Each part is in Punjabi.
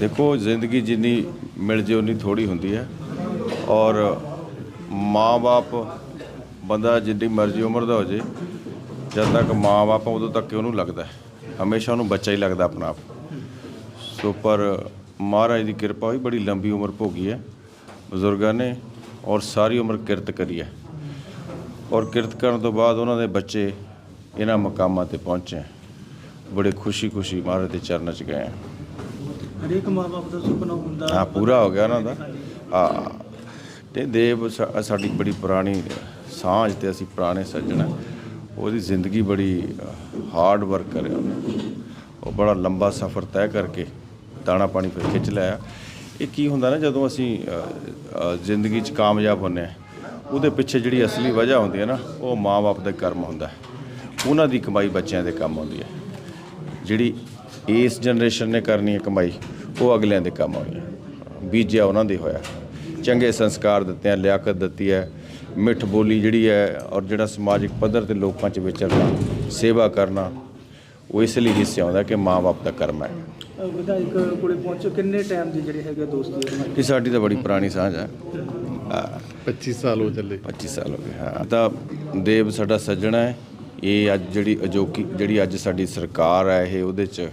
ਦੇਖੋ, ਜ਼ਿੰਦਗੀ ਜਿੰਨੀ ਮਿਲ ਜੇ ਉਨੀ ਥੋੜੀ ਹੁੰਦੀ ਹੈ। ਔਰ ਮਾਂ-ਬਾਪ, ਬੰਦਾ ਜਿੰਨੀ ਮਰਜ਼ੀ ਉਮਰ ਦਾ ਹੋ ਜੇ ਜਦ ਤੱਕ ਮਾਂ-ਬਾਪ ਆ, ਉਦੋਂ ਤੱਕ ਉਹਨੂੰ ਲੱਗਦਾ। ਹਮੇਸ਼ਾ ਉਹਨੂੰ ਬੱਚਾ ਹੀ ਲੱਗਦਾ ਆਪਣਾ ਆਪ ਸੋ ਪਰ ਮਹਾਰਾਜ ਦੀ ਕਿਰਪਾ ਹੋਈ ਬੜੀ ਲੰਬੀ ਉਮਰ ਭੋਗੀ ਹੈ ਬਜ਼ੁਰਗਾਂ ਨੇ ਔਰ ਸਾਰੀ ਉਮਰ ਕਿਰਤ ਕਰੀ ਹੈ ਔਰ ਕਿਰਤ ਕਰਨ ਤੋਂ ਬਾਅਦ ਉਹਨਾਂ ਦੇ ਬੱਚੇ ਇਹਨਾਂ ਮਕਾਮਾਂ ਤੇ ਪਹੁੰਚੇ। ਬੜੇ ਖੁਸ਼ੀ-ਖੁਸ਼ੀ ਮਹਾਰਾਜ ਦੇ ਚਰਨਾਂ 'ਚ ਗਏ ਹਰੇਕ ਮਾਪੇ ਦਾ ਸੁਪਨਾ ਹੁੰਦਾ ਹਾਂ ਪੂਰਾ ਹੋ ਗਿਆ ਉਹਨਾਂ ਦਾ ਹਾਂ ਤੇ ਦੇਵ ਸਾਡੀ ਬੜੀ ਪੁਰਾਣੀ ਸਾਂਝ ਤੇ ਅਸੀਂ ਪੁਰਾਣੇ ਸੱਜਣ। ਉਹਦੀ ਜ਼ਿੰਦਗੀ ਬੜੀ ਹਾਰਡ ਵਰਕ ਕਰਿਆ ਉਹਨੇ। ਉਹ ਬੜਾ ਲੰਬਾ ਸਫ਼ਰ ਤੈਅ ਕਰਕੇ ਦਾਣਾ ਪਾਣੀ ਫਿਰ ਖਿੱਚ ਲਿਆ ਇਹ ਕੀ ਹੁੰਦਾ ਨਾ ਜਦੋਂ ਅਸੀਂ ਜ਼ਿੰਦਗੀ 'ਚ ਕਾਮਯਾਬ ਹੁੰਦੇ ਹਾਂ, ਉਹਦੇ ਪਿੱਛੇ ਜਿਹੜੀ ਅਸਲੀ ਵਜ੍ਹਾ ਹੁੰਦੀ ਹੈ ਨਾ, ਉਹ ਮਾਂ-ਬਾਪ ਦਾ ਕਰਮ ਹੁੰਦਾ ਉਹਨਾਂ ਦੀ ਕਮਾਈ ਬੱਚਿਆਂ ਦੇ ਕੰਮ ਆਉਂਦੀ ਹੈ। ਜਿਹੜੀ ਇਸ ਜਨਰੇਸ਼ਨ ਨੇ ਕਰਨੀ ਹੈ ਕਮਾਈ, ਉਹ ਅਗਲਿਆਂ ਦੇ ਕੰਮ ਆਉਣੀ ਹੈ। ਬੀਜਿਆ ਉਹਨਾਂ ਦੇ ਹੋਇਆ। ਚੰਗੇ ਸੰਸਕਾਰ ਦਿੱਤੇ ਆ, ਲਿਆਕਤ ਦਿੱਤੀ ਹੈ। ਮਿੱਠ ਬੋਲੀ ਜਿਹੜੀ ਹੈ ਔਰ ਜਿਹੜਾ ਸਮਾਜਿਕ ਪੱਧਰ ਤੇ ਲੋਕਾਂ 'ਚ ਵਿਚਰਨਾ ਸੇਵਾ ਕਰਨਾ ਉਹ ਇਸ ਲਈ ਹਿੱਸੇ ਆਉਂਦਾ ਕਿ ਮਾਂ-ਬਾਪ ਦਾ ਕਰਮ ਹੈ। ਵਿਧਾਇਕ ਕੋਲੇ ਪਹੁੰਚੋ ਕਿੰਨੇ ਟਾਈਮ ਦੀ ਜਿਹੜੇ ਹੈਗੇ ਦੋਸਤੀ ਹੈ ਇਹ ਸਾਡੀ ਤਾਂ ਬੜੀ ਪੁਰਾਣੀ ਸਾਂਝ ਹੈ। ਹਾਂ। 25 ਸਾਲ ਹੋ ਚੱਲੇ। 25 ਸਾਲ ਹੋ ਗਏ ਹਾਂ। ਤਾਂ ਦੇਵ ਸਾਡਾ ਸੱਜਣਾ ਹੈ। ਇਹ ਅੱਜ ਜਿਹੜੀ ਅਜੋਕੀ ਜਿਹੜੀ ਅੱਜ ਸਾਡੀ ਸਰਕਾਰ ਹੈ ਇਹ ਉਹਦੇ ਚ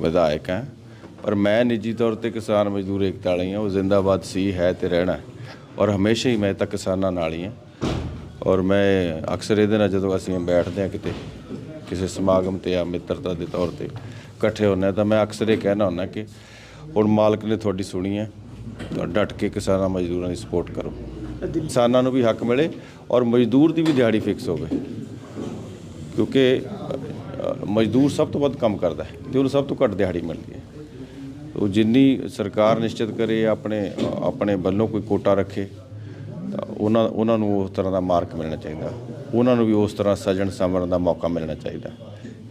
ਵਿਧਾਇਕ ਹੈ। ਪਰ ਮੈਂ ਨਿੱਜੀ ਤੌਰ ਤੇ ਕਿਸਾਨ ਮਜ਼ਦੂਰ ਏਕਤਾ ਵਾਲੀ ਹਾਂ ਉਹ ਜ਼ਿੰਦਾਬਾਦ ਸੀ ਹੈ ਤੇ ਰਹਿਣਾ। ਹੈ। ਔਰ ਹਮੇਸ਼ਾ ਹੀ ਮੈਂ ਤਾਂ ਕਿਸਾਨਾਂ ਨਾਲ ਹੀ ਹਾਂ। ਔਰ ਮੈਂ ਅਕਸਰ ਇਹਦੇ ਨਾਲ ਜਦੋਂ ਅਸੀਂ ਬੈਠਦੇ ਹਾਂ ਕਿਤੇ, ਕਿਸੇ ਸਮਾਗਮ ਤੇ ਆ ਮਿੱਤਰਤਾ ਦੇ ਤੌਰ ਤੇ ਇਕੱਠੇ ਹੁੰਦੇ ਹਾਂ, ਤਾਂ ਮੈਂ ਅਕਸਰ ਇਹ ਕਹਿਣਾ ਹੁੰਦਾ ਕਿ ਹੁਣ ਮਾਲਕ ਨੇ ਤੁਹਾਡੀ ਸੁਣੀ ਹੈ, ਤਾਂ ਡਟ ਕੇ ਕਿਸਾਨਾਂ ਮਜ਼ਦੂਰਾਂ ਦੀ ਸਪੋਰਟ ਕਰੋ। ਕਿਸਾਨਾਂ ਨੂੰ ਵੀ ਹੱਕ ਮਿਲੇ ਔਰ ਮਜ਼ਦੂਰ ਦੀ ਵੀ ਦਿਹਾੜੀ ਫਿਕਸ ਹੋਵੇ। ਕਿਉਂਕਿ ਮਜ਼ਦੂਰ ਸਭ ਤੋਂ ਵੱਧ ਕੰਮ ਕਰਦਾ ਹੈ ਤੇ ਉਹਨੂੰ ਸਭ ਤੋਂ ਘੱਟ ਦਿਹਾੜੀ ਮਿਲਦੀ ਹੈ। ਉਹ ਜਿੰਨੀ ਸਰਕਾਰ ਨਿਸ਼ਚਿਤ ਕਰੇ, ਆਪਣੇ ਆਪਣੇ ਵੱਲੋਂ ਕੋਈ ਕੋਟਾ ਰੱਖੇ, ਤਾਂ ਉਹਨਾਂ ਉਹਨਾਂ ਨੂੰ ਉਸ ਤਰ੍ਹਾਂ ਦਾ ਮਾਰਕ ਮਿਲਣਾ ਚਾਹੀਦਾ। ਉਹਨਾਂ ਨੂੰ ਵੀ ਉਸ ਤਰ੍ਹਾਂ ਸਜਣ ਸਮਰਨ ਦਾ ਮੌਕਾ ਮਿਲਣਾ ਚਾਹੀਦਾ।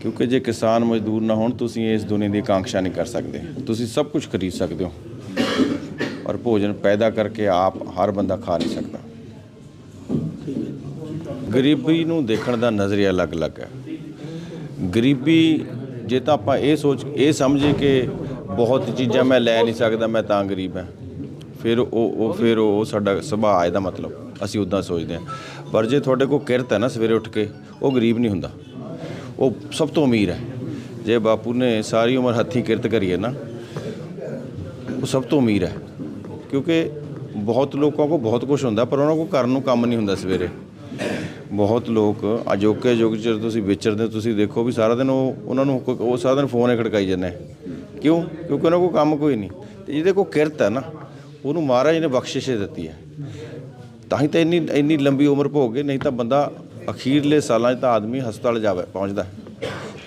ਕਿਉਂਕਿ ਜੇ ਕਿਸਾਨ ਮਜ਼ਦੂਰ ਨਾ ਹੋਣ, ਤੁਸੀਂ ਇਸ ਦੁਨੀਆ ਦੀ ਆਕਾਂक्षा ਨਹੀਂ ਕਰ ਸਕਦੇ। ਤੁਸੀਂ ਸਭ ਕੁਝ ਖਰੀਦ ਸਕਦੇ ਹੋ। ਔਰ ਭੋਜਨ ਪੈਦਾ ਕਰਕੇ ਆਪ ਹਰ ਬੰਦਾ ਖਾ ਨਹੀਂ ਸਕਦਾ। ਗਰੀਬੀ ਨੂੰ ਦੇਖਣ ਦਾ ਨਜ਼ਰੀਆ ਅਲੱਗ-ਅਲੱਗ ਹੈ। ਗਰੀਬੀ, ਜੇ ਤਾਂ ਆਪਾਂ ਇਹ ਸੋਚ, ਇਹ ਸਮਝੇ ਕਿ ਬਹੁਤ ਚੀਜ਼ਾਂ ਮੈਂ ਲੈ ਨਹੀਂ ਸਕਦਾ ਮੈਂ ਤਾਂ ਗਰੀਬ ਹਾਂ। ਫਿਰ ਉਹ ਉਹ ਫਿਰ ਉਹ ਸਾਡਾ ਸੁਭਾਅ ਹੈ ਦਾ ਮਤਲਬ ਅਸੀਂ ਉਦਾਂ ਸੋਚਦੇ ਹਾਂ। ਪਰ ਜੇ ਤੁਹਾਡੇ ਕੋਲ ਕਿਰਤ ਹੈ ਨਾ ਸਵੇਰੇ ਉੱਠ ਕੇ ਉਹ ਗਰੀਬ ਨਹੀਂ ਹੁੰਦਾ। ਉਹ ਸਭ ਤੋਂ ਅਮੀਰ ਹੈ। ਜੇ ਬਾਪੂ ਨੇ ਸਾਰੀ ਉਮਰ ਹੱਥੀਂ ਕਿਰਤ ਕਰੀ ਹੈ ਨਾ ਉਹ ਸਭ ਤੋਂ ਅਮੀਰ ਹੈ। ਕਿਉਂਕਿ ਬਹੁਤ ਲੋਕਾਂ ਕੋਲ ਬਹੁਤ ਕੁਝ ਹੁੰਦਾ ਪਰ ਉਹਨਾਂ ਕੋਲ ਕਰਨ ਨੂੰ ਕੰਮ ਨਹੀਂ ਹੁੰਦਾ ਸਵੇਰੇ। ਬਹੁਤ ਲੋਕ ਅਜੋਕੇ ਯੁੱਗ 'ਚ ਤੁਸੀਂ ਵਿਚਰਦੇ ਹੋ, ਤੁਸੀਂ ਦੇਖੋ ਵੀ ਸਾਰਾ ਦਿਨ ਉਹ ਉਹਨਾਂ ਨੂੰ ਉਹ ਸਾਰਾ ਦਿਨ ਫੋਨ ਹੀ ਖੜਕਾਈ ਜਾਂਦੇ ਕਿਉਂ? ਕਿਉਂਕਿ ਉਹਨਾਂ ਕੋਲ ਕੰਮ ਕੋਈ ਨਹੀਂ। ਤੇ ਜਿਹਦੇ ਕੋਲ ਕਿਰਤ ਹੈ ਨਾ, ਉਹਨੂੰ ਮਹਾਰਾਜ ਨੇ ਬਖਸ਼ਿਸ਼ ਦਿੱਤੀ ਹੈ। ਤਾਂ ਹੀ ਤਾਂ ਇੰਨੀ ਇੰਨੀ ਲੰਬੀ ਉਮਰ ਭੋਗ ਗਏ, ਨਹੀਂ ਤਾਂ ਬੰਦਾ ਅਖੀਰਲੇ ਸਾਲਾਂ 'ਚ ਤਾਂ ਆਦਮੀ ਹਸਪਤਾਲ ਜਾਵੇ, ਪਹੁੰਚਦਾ ਹੈ।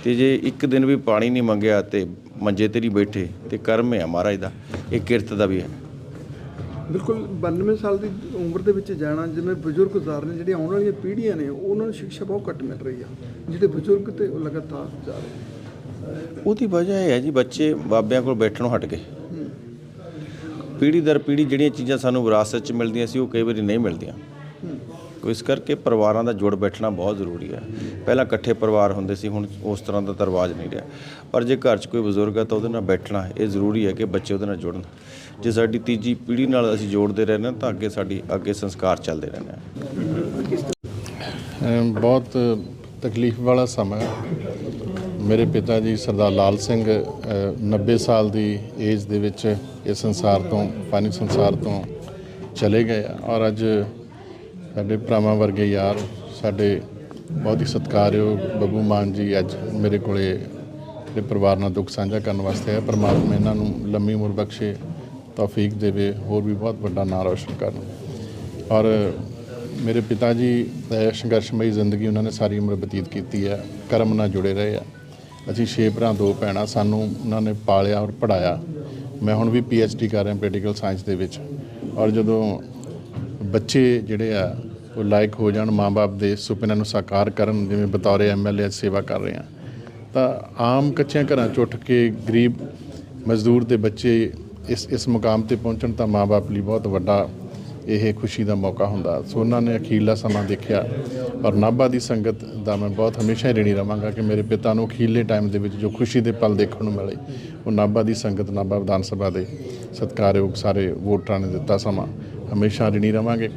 ਤੇ ਜੇ ਇੱਕ ਦਿਨ ਵੀ ਪਾਣੀ ਨਹੀਂ ਮੰਗਿਆ ਤੇ ਮੰਜੇ ਤੇ ਨਹੀਂ ਬੈਠੇ, ਤੇ ਕਰਮ ਹੈ ਮਹਾਰਾਜ ਦਾ, ਇਹ ਕਿਰਤ ਦਾ ਵੀ ਹੈ। ਬਿਲਕੁਲ 92 ਸਾਲ ਦੀ ਉਮਰ ਦੇ ਵਿੱਚ ਜਾਣਾ, ਜਿਵੇਂ ਬਜ਼ੁਰਗ ਗੁਜ਼ਾਰ ਨੇ ਜਿਹੜੀਆਂ ਆਉਣ ਵਾਲੀਆਂ ਪੀੜ੍ਹੀਆਂ ਨੇ, ਉਹਨਾਂ ਨੂੰ ਸਿੱਖਿਆ ਬਹੁਤ ਘੱਟ ਮਿਲ ਰਹੀ ਆ ਜਿਹੜੇ ਬਜ਼ੁਰਗ ਤੇ ਉਹ ਲਗਾਤਾਰ ਜਾ ਰਹੇ ਉਹਦੀ ਵਜ੍ਹਾ ਇਹ ਹੈ ਜੀ, ਬੱਚੇ ਬਾਬਿਆਂ ਕੋਲ ਬੈਠਣੋਂ ਹਟ ਗਏ। ਪੀੜ੍ਹੀ ਦਰ ਪੀੜ੍ਹੀ ਜਿਹੜੀਆਂ ਚੀਜ਼ਾਂ ਸਾਨੂੰ ਵਿਰਾਸਤ 'ਚ ਮਿਲਦੀਆਂ ਸੀ, ਉਹ ਕਈ ਵਾਰੀ ਨਹੀਂ ਮਿਲਦੀਆਂ। ਕੋ ਇਸ ਕਰਕੇ ਪਰਿਵਾਰਾਂ ਦਾ ਜੁੜ ਬੈਠਣਾ ਬਹੁਤ ਜ਼ਰੂਰੀ ਹੈ। ਪਹਿਲਾਂ ਇਕੱਠੇ ਪਰਿਵਾਰ ਹੁੰਦੇ ਸੀ, ਹੁਣ ਉਸ ਤਰ੍ਹਾਂ ਦਾ ਤਾਂ ਨਹੀਂ ਰਿਹਾ। ਪਰ ਜੇ ਘਰ 'ਚ ਕੋਈ ਬਜ਼ੁਰਗ ਹੈ ਤਾਂ ਉਹਦੇ ਨਾਲ ਬੈਠਣਾ, ਇਹ ਜ਼ਰੂਰੀ ਹੈ ਕਿ ਬੱਚੇ ਉਹਦੇ ਨਾਲ ਜੁੜਨ। ਜੇ ਸਾਡੀ ਤੀਜੀ ਪੀੜ੍ਹੀ ਨਾਲ ਅਸੀਂ ਜੋੜਦੇ ਰਹਿੰਦੇ ਹਾਂ, ਤਾਂ ਅੱਗੇ ਸਾਡੀ, ਅੱਗੇ ਸੰਸਕਾਰ ਚੱਲਦੇ ਰਹਿੰਦੇ ਆ ਬਹੁਤ ਤਕਲੀਫ ਵਾਲਾ ਸਮਾਂ ਮੇਰੇ ਪਿਤਾ ਜੀ ਸਰਦਾਰ ਲਾਲ ਸਿੰਘ ਅ, 90 ਸਾਲ ਦੀ ਏਜ ਦੇ ਵਿੱਚ ਇਸ ਸੰਸਾਰ ਤੋਂ ਪਾਣੀ ਸੰਸਾਰ ਤੋਂ ਚਲੇ ਗਏ ਆ। ਔਰ ਅੱਜ ਸਾਡੇ ਭਰਾਵਾਂ ਵਰਗੇ ਯਾਰ ਸਾਡੇ ਬਹੁਤ ਹੀ ਸਤਿਕਾਰਯੋਗ ਬੱਬੂ ਮਾਨ ਜੀ ਅੱਜ ਮੇਰੇ ਕੋਲੇ ਤੇ ਪਰਿਵਾਰ ਨਾਲ ਦੁੱਖ ਸਾਂਝਾ ਕਰਨ ਵਾਸਤੇ ਹੈ ਪਰਮਾਤਮਾ ਇਹਨਾਂ ਨੂੰ ਲੰਮੀ ਉਮਰ ਬਖਸ਼ੇ ਤੌਫੀਕ ਦੇਵੇ ਹੋਰ ਵੀ ਬਹੁਤ ਵੱਡਾ ਨਾਂ ਰੌਸ਼ਨ ਕਰਨ। ਔਰ ਮੇਰੇ ਪਿਤਾ ਜੀ ਸੰਘਰਸ਼ਮਈ ਜ਼ਿੰਦਗੀ ਉਹਨਾਂ ਨੇ ਸਾਰੀ ਉਮਰ ਬਤੀਤ ਕੀਤੀ ਹੈ ਕਰਮ ਨਾਲ ਜੁੜੇ ਰਹੇ ਆ। ਅਸੀਂ ਛੇ ਭਰਾ, ਦੋ ਭੈਣਾਂ, ਸਾਨੂੰ ਉਹਨਾਂ ਨੇ ਪਾਲਿਆ ਔਰ ਪੜਾਇਆ ਮੈਂ ਹੁਣ ਵੀ ਡੀ ਕਰ ਰਿਹਾ ਪੋਲੀਟੀਕਲ ਸਾਇੰਸ ਦੇ ਵਿੱਚ। ਔਰ ਜਦੋਂ ਬੱਚੇ ਜਿਹੜੇ ਆ, ਉਹ ਲਾਇਕ ਹੋ ਜਾਣ ਮਾਪੇ ਦੇ ਸੁਪਨਿਆਂ ਨੂੰ ਸਾਕਾਰ ਕਰਨ, ਜਿਵੇਂ ਬਤੌਰ ਐਮਐਲਏ ਸੇਵਾ ਕਰ ਰਹੇ ਆ, ਤਾਂ ਆਮ ਕੱਚਿਆਂ ਘਰਾਂ ਚ ਉੱਠ ਕੇ ਗਰੀਬ ਮਜ਼ਦੂਰ ਦੇ ਬੱਚੇ ਇਸ ਇਸ ਮੁਕਾਮ ਤੇ ਪਹੁੰਚਣ ਤਾਂ ਮਾਪੇ ਲਈ ਬਹੁਤ ਵੱਡਾ ਇਹ ਖੁਸ਼ੀ ਦਾ ਮੌਕਾ ਹੁੰਦਾ। ਸੋ ਉਹਨਾਂ ਨੇ ਅਖੀਰਲਾ ਸਮਾਂ ਦੇਖਿਆ। ਔਰ ਨਾਭਾ ਦੀ ਸੰਗਤ ਦਾ ਮੈਂ ਬਹੁਤ ਹਮੇਸ਼ਾ ਹੀ ਰਣੀ ਰਵਾਂਗਾ ਕਿ ਮੇਰੇ ਪਿਤਾ ਨੂੰ ਅਖੀਲੇ ਟਾਈਮ ਦੇ ਵਿੱਚ ਜੋ ਖੁਸ਼ੀ ਦੇ ਪਲ ਦੇਖਣ ਨੂੰ ਮਿਲੇ, ਉਹ ਨਾਭਾ ਦੀ ਸੰਗਤ ਨਾਭਾ ਵਿਧਾਨ ਸਭਾ ਦੇ ਸਤਿਕਾਰਯੋਗ ਸਾਰੇ ਵੋਟਰਾਂ ਨੇ ਦਿੱਤਾ ਸਮਾਂ। ਹਮੇਸ਼ਾ ਰਣੀ ਰਵਾਂਗੇ